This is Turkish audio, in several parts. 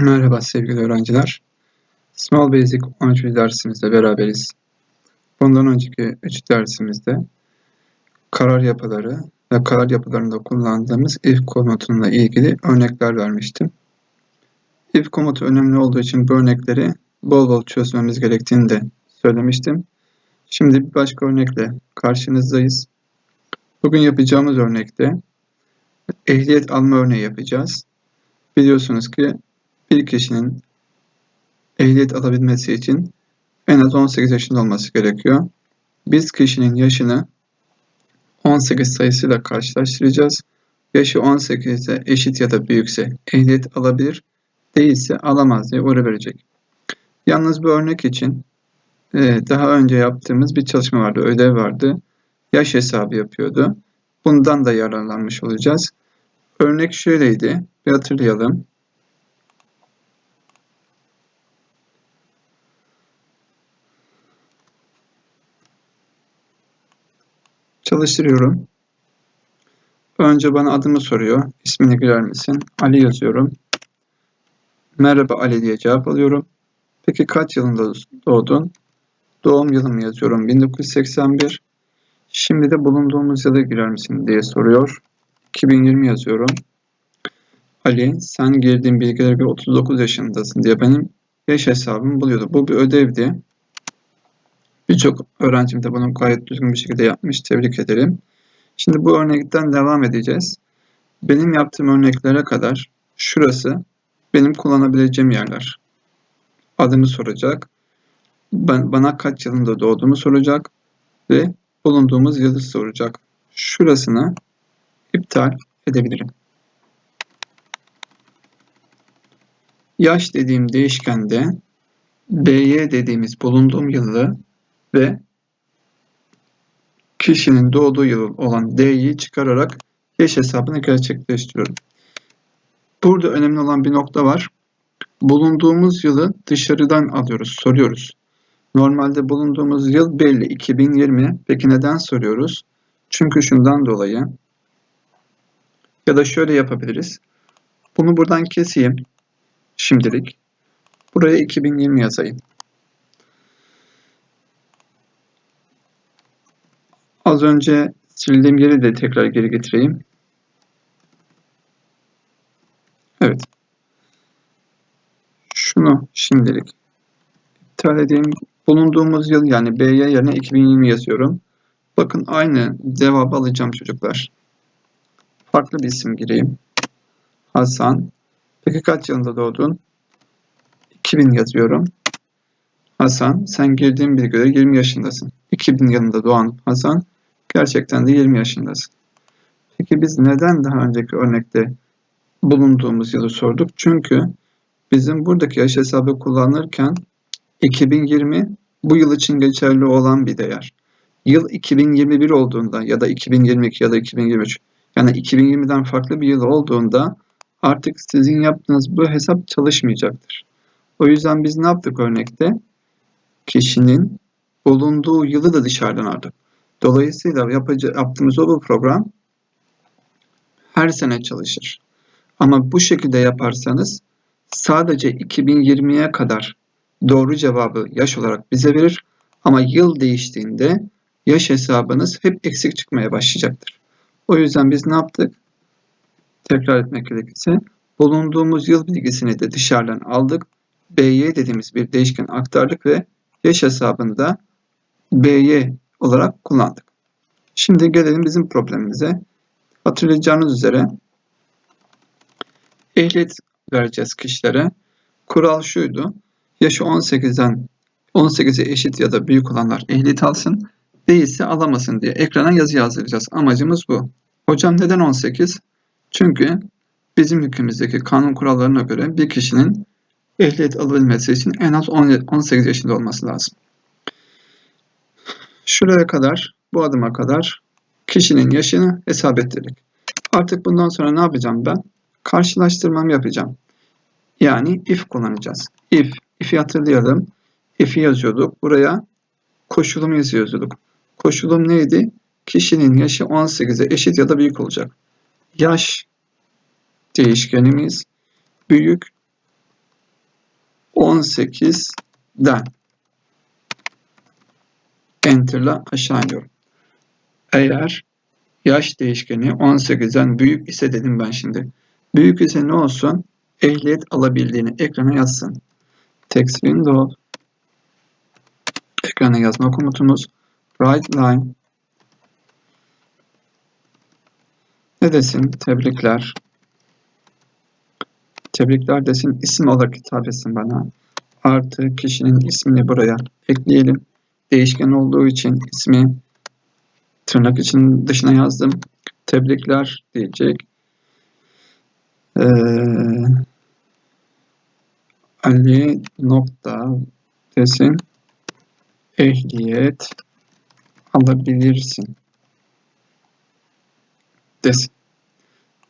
Merhaba sevgili öğrenciler. Small Basic 13. dersimizde beraberiz. Bundan önceki 3 dersimizde karar yapıları ve karar yapılarında kullandığımız if komutunla ilgili örnekler vermiştim. If komutu önemli olduğu için bu örnekleri bol bol çözmemiz gerektiğini de söylemiştim. Şimdi bir başka örnekle karşınızdayız. Bugün yapacağımız örnekte ehliyet alma örneği yapacağız. Biliyorsunuz ki bir kişinin ehliyet alabilmesi için en az 18 yaşında olması gerekiyor. Biz kişinin yaşını 18 sayısıyla karşılaştıracağız. Yaşı 18'e eşit ya da büyükse ehliyet alabilir, değilse alamaz diye uyarı verecek. Yalnız bu örnek için e, daha önce yaptığımız bir çalışma vardı, ödev vardı. Yaş hesabı yapıyordu. Bundan da yararlanmış olacağız. Örnek şöyleydi, bir hatırlayalım. Çalıştırıyorum. Önce bana adımı soruyor. İsmini girer misin? Ali yazıyorum. Merhaba Ali diye cevap alıyorum. Peki kaç yılında doğdun? Doğum yılımı yazıyorum. 1981. Şimdi de bulunduğumuz yıla girer misin diye soruyor. 2020 yazıyorum. Ali sen girdiğin bilgilere göre 39 yaşındasın diye benim yaş hesabımı buluyordu. Bu bir ödevdi. Birçok öğrencim de bunu gayet düzgün bir şekilde yapmış. Tebrik ederim. Şimdi bu örnekten devam edeceğiz. Benim yaptığım örneklere kadar şurası benim kullanabileceğim yerler. Adımı soracak. Ben, bana kaç yılında doğduğumu soracak ve bulunduğumuz yılı soracak. Şurasını iptal edebilirim. Yaş dediğim değişkende BY dediğimiz bulunduğum yılı ve kişinin doğduğu yıl olan D'yi çıkararak yaş hesabını gerçekleştiriyorum. Burada önemli olan bir nokta var. Bulunduğumuz yılı dışarıdan alıyoruz, soruyoruz. Normalde bulunduğumuz yıl belli 2020. Peki neden soruyoruz? Çünkü şundan dolayı ya da şöyle yapabiliriz. Bunu buradan keseyim şimdilik. Buraya 2020 yazayım. Az önce sildiğim yeri de tekrar geri getireyim. Evet. Şunu şimdilik iptal edeyim. Bulunduğumuz yıl yani B'ye yerine 2020 yazıyorum. Bakın aynı cevabı alacağım çocuklar. Farklı bir isim gireyim. Hasan. Peki kaç yılında doğdun? 2000 yazıyorum. Hasan, sen girdiğin bilgiye 20 yaşındasın. 2000 yılında doğan Hasan, gerçekten de 20 yaşındasın. Peki biz neden daha önceki örnekte bulunduğumuz yılı sorduk? Çünkü bizim buradaki yaş hesabı kullanırken 2020 bu yıl için geçerli olan bir değer. Yıl 2021 olduğunda ya da 2022 ya da 2023 yani 2020'den farklı bir yıl olduğunda artık sizin yaptığınız bu hesap çalışmayacaktır. O yüzden biz ne yaptık örnekte? Kişinin bulunduğu yılı da dışarıdan aldık. Dolayısıyla yapıcı, yaptığımız o bu program her sene çalışır. Ama bu şekilde yaparsanız sadece 2020'ye kadar doğru cevabı yaş olarak bize verir. Ama yıl değiştiğinde yaş hesabınız hep eksik çıkmaya başlayacaktır. O yüzden biz ne yaptık? Tekrar etmek gerekirse bulunduğumuz yıl bilgisini de dışarıdan aldık. BY dediğimiz bir değişken aktardık ve yaş hesabında BY olarak kullandık. Şimdi gelelim bizim problemimize. Hatırlayacağınız üzere ehliyet vereceğiz kişilere. Kural şuydu. Yaşı 18'den 18'e eşit ya da büyük olanlar ehliyet alsın. Değilse alamasın diye ekrana yazı yazdıracağız. Amacımız bu. Hocam neden 18? Çünkü bizim ülkemizdeki kanun kurallarına göre bir kişinin ehliyet alabilmesi için en az 18 yaşında olması lazım. Şuraya kadar, bu adıma kadar kişinin yaşını hesap ettirdik. Artık bundan sonra ne yapacağım ben? Karşılaştırmamı yapacağım. Yani if kullanacağız. If, if'i hatırlayalım. If'i yazıyorduk. Buraya koşulumuz yazıyorduk. Koşulum neydi? Kişinin yaşı 18'e eşit ya da büyük olacak. Yaş değişkenimiz büyük 18'den Enter'la aşağı iniyorum. Eğer yaş değişkeni 18'den büyük ise dedim ben şimdi. Büyük ise ne olsun? Ehliyet alabildiğini ekrana yazsın. Text window ekrana yazma komutumuz write line ne desin? Tebrikler. Tebrikler desin. isim olarak hitap etsin bana. Artı kişinin ismini buraya ekleyelim. Değişken olduğu için ismi tırnak için dışına yazdım. Tebrikler diyecek. Ee, Ali nokta desin. Ehliyet alabilirsin desin.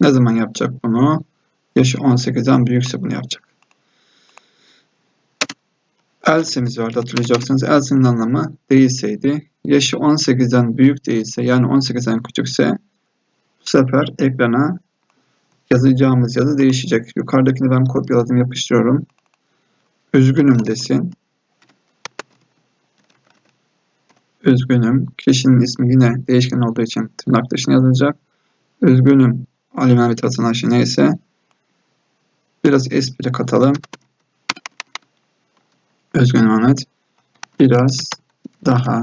Ne zaman yapacak bunu? Yaşı 18'den büyükse bunu yapacak. Else'miz vardı hatırlayacaksınız. Else'nin anlamı değilseydi. Yaşı 18'den büyük değilse yani 18'den küçükse bu sefer ekrana yazacağımız yazı değişecek. Yukarıdakini ben kopyaladım yapıştırıyorum. Üzgünüm desin. Üzgünüm. Kişinin ismi yine değişken olduğu için tırnak dışına yazılacak. Üzgünüm. Ali Mehmet Hasan neyse. Biraz espri katalım. Üzgünüm Ahmet. Biraz daha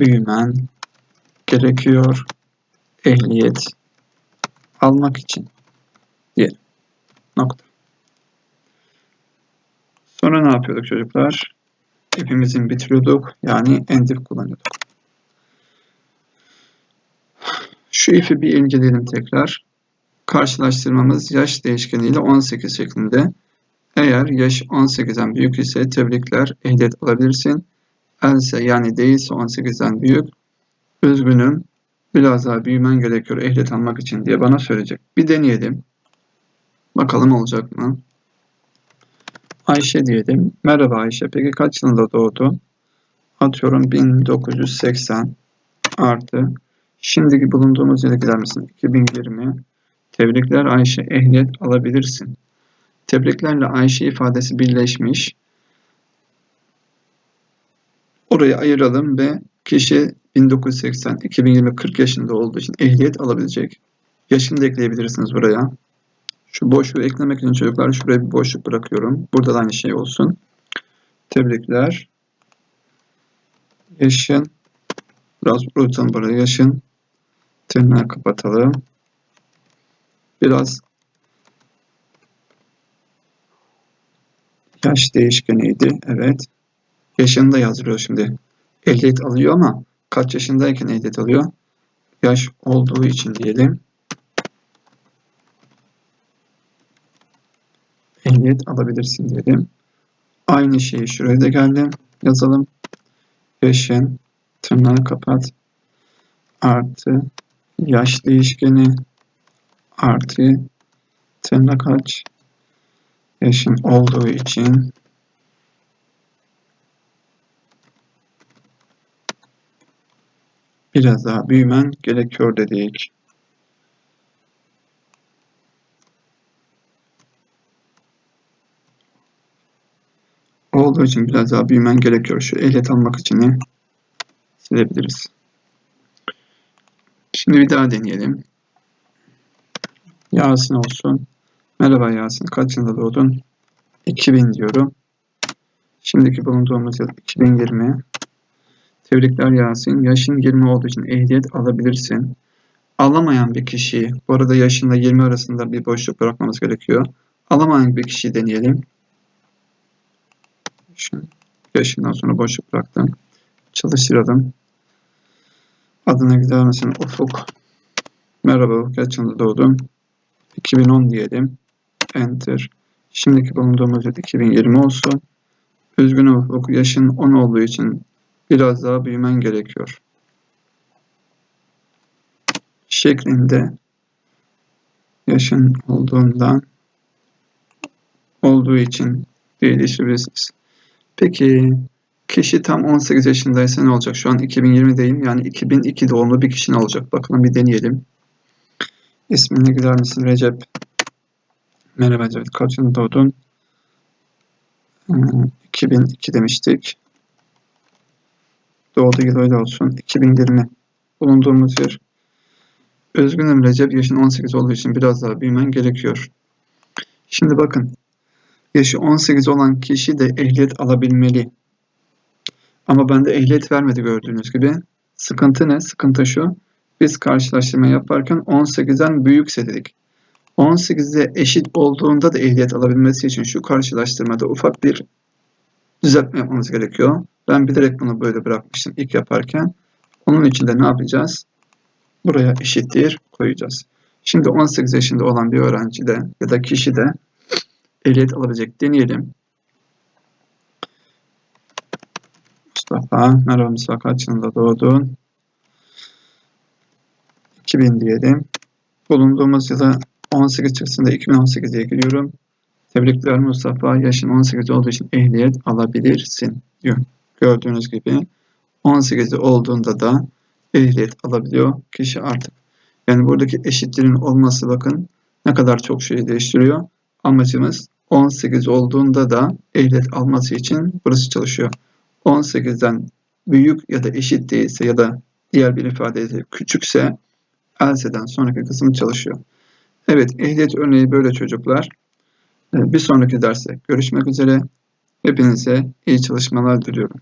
büyümen gerekiyor ehliyet almak için diyelim. Nokta. Sonra ne yapıyorduk çocuklar? Hepimizin bitiriyorduk. Yani endif kullanıyorduk. Şu if'i bir inceleyelim tekrar. Karşılaştırmamız yaş değişkeniyle 18 şeklinde. Eğer yaş 18'den büyük ise tebrikler ehliyet alabilirsin. Else yani değilse 18'den büyük. Üzgünüm biraz daha büyümen gerekiyor ehliyet almak için diye bana söyleyecek. Bir deneyelim. Bakalım olacak mı? Ayşe diyelim. Merhaba Ayşe. Peki kaç yılında doğdu? Atıyorum 1980 artı. Şimdiki bulunduğumuz yere gider misin? 2020. Tebrikler Ayşe. Ehliyet alabilirsin. Tebriklerle Ayşe ifadesi birleşmiş. Orayı ayıralım ve kişi 1980, 2020, 40 yaşında olduğu için ehliyet alabilecek. Yaşını da ekleyebilirsiniz buraya. Şu boşluğu eklemek için çocuklar şuraya bir boşluk bırakıyorum. Burada da aynı şey olsun. Tebrikler. Yaşın. Biraz unutalım buraya. Yaşın. Tırnağı kapatalım. Biraz yaş değişkeniydi. Evet. Yaşını da yazdırıyor şimdi. Ehliyet alıyor ama kaç yaşındayken ehliyet alıyor? Yaş olduğu için diyelim. ehliyet alabilirsin diyelim. Aynı şeyi şuraya da geldim. Yazalım. Yaşın tırnağı kapat. Artı yaş değişkeni artı tırnak aç. Yaşın olduğu için biraz daha büyümen gerekiyor dedik. olduğu için biraz daha büyümen gerekiyor. Şu ehliyet almak için silebiliriz. Şimdi bir daha deneyelim. Yasin olsun. Merhaba Yasin. Kaç yılında doğdun? 2000 diyorum. Şimdiki bulunduğumuz yıl 2020. Tebrikler Yasin. Yaşın 20 olduğu için ehliyet alabilirsin. Alamayan bir kişiyi, bu arada yaşında 20 arasında bir boşluk bırakmamız gerekiyor. Alamayan bir kişiyi deneyelim. Yaşın, yaşından sonra boşluk bıraktım. Çalıştıralım. Adına gider misin? Ufuk. Merhaba, kaç yılında doğdun? 2010 diyelim. Enter. Şimdiki bulunduğumuz yıl 2020 olsun. Üzgünüm Ufuk, yaşın 10 olduğu için biraz daha büyümen gerekiyor. Şeklinde yaşın olduğundan olduğu için değiştirebilirsiniz. Peki kişi tam 18 yaşındaysa ne olacak? Şu an 2020'deyim. Yani 2002 doğumlu bir kişi ne olacak? Bakalım bir deneyelim. İsmini gider misin Recep? Merhaba Recep. Kaç yılında doğdun? Hmm, 2002 demiştik. Doğdu yıl öyle olsun. 2020 bulunduğumuz yer. Özgünüm Recep yaşın 18 olduğu için biraz daha büyümen gerekiyor. Şimdi bakın. Yaşı 18 olan kişi de ehliyet alabilmeli. Ama bende ehliyet vermedi gördüğünüz gibi. Sıkıntı ne? Sıkıntı şu. Biz karşılaştırma yaparken 18'den büyükse dedik. 18'e eşit olduğunda da ehliyet alabilmesi için şu karşılaştırmada ufak bir düzeltme yapmamız gerekiyor. Ben bilerek bunu böyle bırakmıştım ilk yaparken. Onun için de ne yapacağız? Buraya eşittir koyacağız. Şimdi 18 yaşında olan bir öğrenci de ya da kişi de ehliyet alabilecek deneyelim. Mustafa, merhaba Mustafa kaç yılında doğdun? 2000 diyelim. Bulunduğumuz yıla 18 çıksın da 2018 diye giriyorum. Tebrikler Mustafa. Yaşın 18 olduğu için ehliyet alabilirsin diyor. Gördüğünüz gibi 18 olduğunda da ehliyet alabiliyor kişi artık. Yani buradaki eşitliğin olması bakın ne kadar çok şey değiştiriyor. Amacımız 18 olduğunda da ehliyet alması için burası çalışıyor. 18'den büyük ya da eşit değilse ya da diğer bir ifadeyle küçükse else'den sonraki kısım çalışıyor. Evet, ehliyet örneği böyle çocuklar. Ee, Bir sonraki derste görüşmek üzere. Hepinize iyi çalışmalar diliyorum.